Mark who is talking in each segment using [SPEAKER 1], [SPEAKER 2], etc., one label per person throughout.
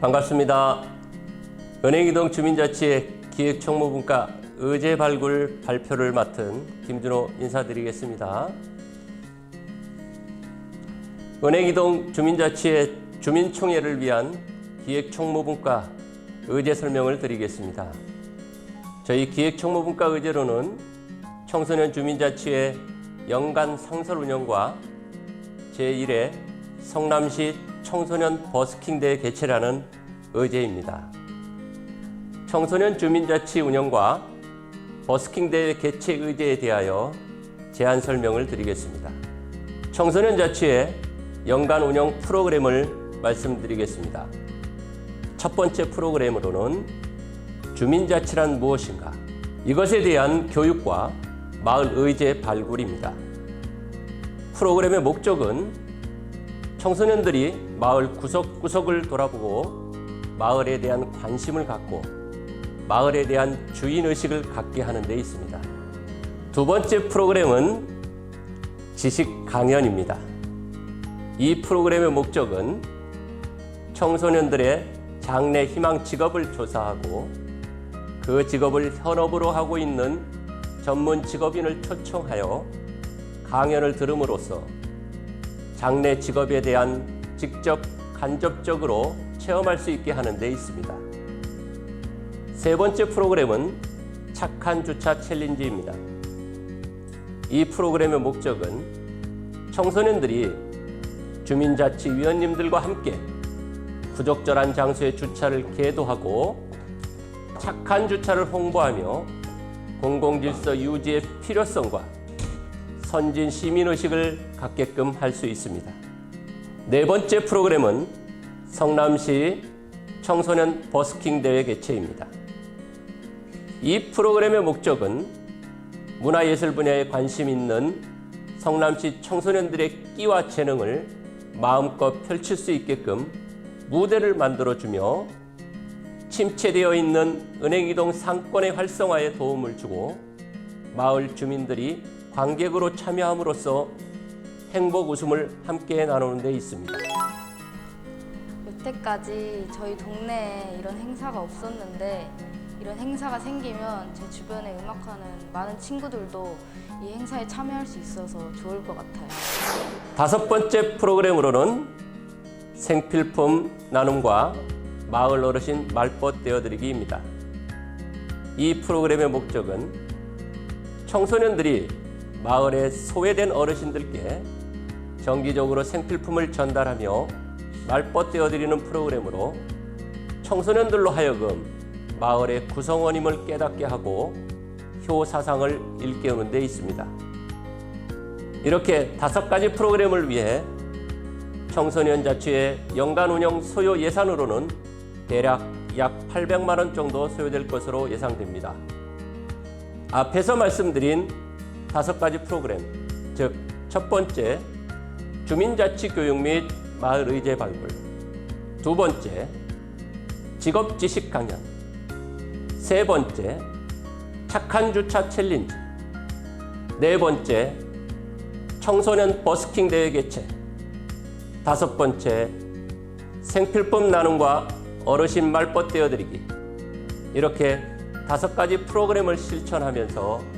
[SPEAKER 1] 반갑습니다. 은행이동 주민자치의 기획총무분과 의제 발굴 발표를 맡은 김준호 인사드리겠습니다. 은행이동 주민자치의 주민총회를 위한 기획총무분과 의제 설명을 드리겠습니다. 저희 기획총무분과 의제로는 청소년 주민자치의 연간 상설 운영과 제1회 성남시 청소년 버스킹 대회 개최라는 의제입니다. 청소년 주민자치 운영과 버스킹 대회 개최 의제에 대하여 제안 설명을 드리겠습니다. 청소년 자치의 연간 운영 프로그램을 말씀드리겠습니다. 첫 번째 프로그램으로는 주민자치란 무엇인가? 이것에 대한 교육과 마을 의제 발굴입니다. 프로그램의 목적은 청소년들이 마을 구석구석을 돌아보고 마을에 대한 관심을 갖고 마을에 대한 주인의식을 갖게 하는 데 있습니다. 두 번째 프로그램은 지식 강연입니다. 이 프로그램의 목적은 청소년들의 장래 희망 직업을 조사하고 그 직업을 현업으로 하고 있는 전문 직업인을 초청하여 강연을 들음으로써 장래 직업에 대한 직접 간접적으로 체험할 수 있게 하는 데 있습니다. 세 번째 프로그램은 착한 주차 챌린지입니다. 이 프로그램의 목적은 청소년들이 주민자치위원님들과 함께 부적절한 장소에 주차를 계도하고 착한 주차를 홍보하며 공공질서 유지의 필요성과 선진 시민의식을 갖게끔 할 수 있습니다. 네 번째 프로그램은 성남시 청소년 버스킹 대회 개최입니다. 이 프로그램의 목적은 문화예술 분야에 관심 있는 성남시 청소년들의 끼와 재능을 마음껏 펼칠 수 있게끔 무대를 만들어주며 침체되어 있는 은행이동 상권의 활성화에 도움을 주고 마을 주민들이 관객으로 참여함으로써 행복 웃음을 함께 나누는 데 있습니다.
[SPEAKER 2] 여태까지 저희 동네에 이런 행사가 없었는데 이런 행사가 생기면 제 주변에 음악하는 많은 친구들도 이 행사에 참여할 수 있어서 좋을 것 같아요.
[SPEAKER 1] 다섯 번째 프로그램으로는 생필품 나눔과 마을 어르신 말벗 떼어드리기입니다. 이 프로그램의 목적은 청소년들이 마을에 소외된 어르신들께 정기적으로 생필품을 전달하며 말벗 떼어드리는 프로그램으로 청소년들로 하여금 마을의 구성원임을 깨닫게 하고 효 사상을 일깨우는 데 있습니다. 이렇게 다섯 가지 프로그램을 위해 청소년 자치의 연간 운영 소요 예산으로는 대략 약 800만 원 정도 소요될 것으로 예상됩니다. 앞에서 말씀드린 다섯 가지 프로그램, 즉 첫 번째 주민자치 교육 및 마을 의제 발굴, 두 번째 직업 지식 강연, 세 번째 착한 주차 챌린지, 네 번째 청소년 버스킹 대회 개최, 다섯 번째 생필품 나눔과 어르신 말벗 떼어드리기. 이렇게 다섯 가지 프로그램을 실천하면서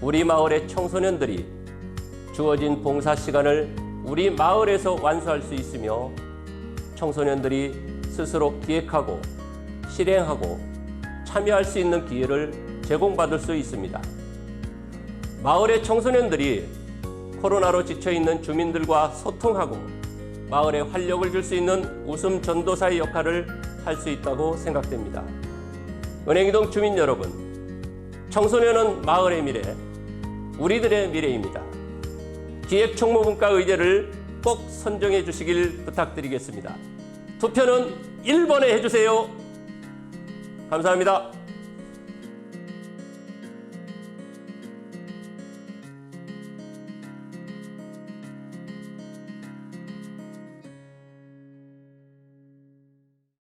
[SPEAKER 1] 우리 마을의 청소년들이 주어진 봉사 시간을 우리 마을에서 완수할 수 있으며 청소년들이 스스로 기획하고 실행하고 참여할 수 있는 기회를 제공받을 수 있습니다. 마을의 청소년들이 코로나로 지쳐 있는 주민들과 소통하고 마을에 활력을 줄 수 있는 웃음 전도사의 역할을 할 수 있다고 생각됩니다. 은행이동 주민 여러분, 청소년은 마을의 미래, 우리들의 미래입니다. 기획총무분과 의제를 꼭 선정해 주시길 부탁드리겠습니다. 투표는 1번에 해주세요. 감사합니다.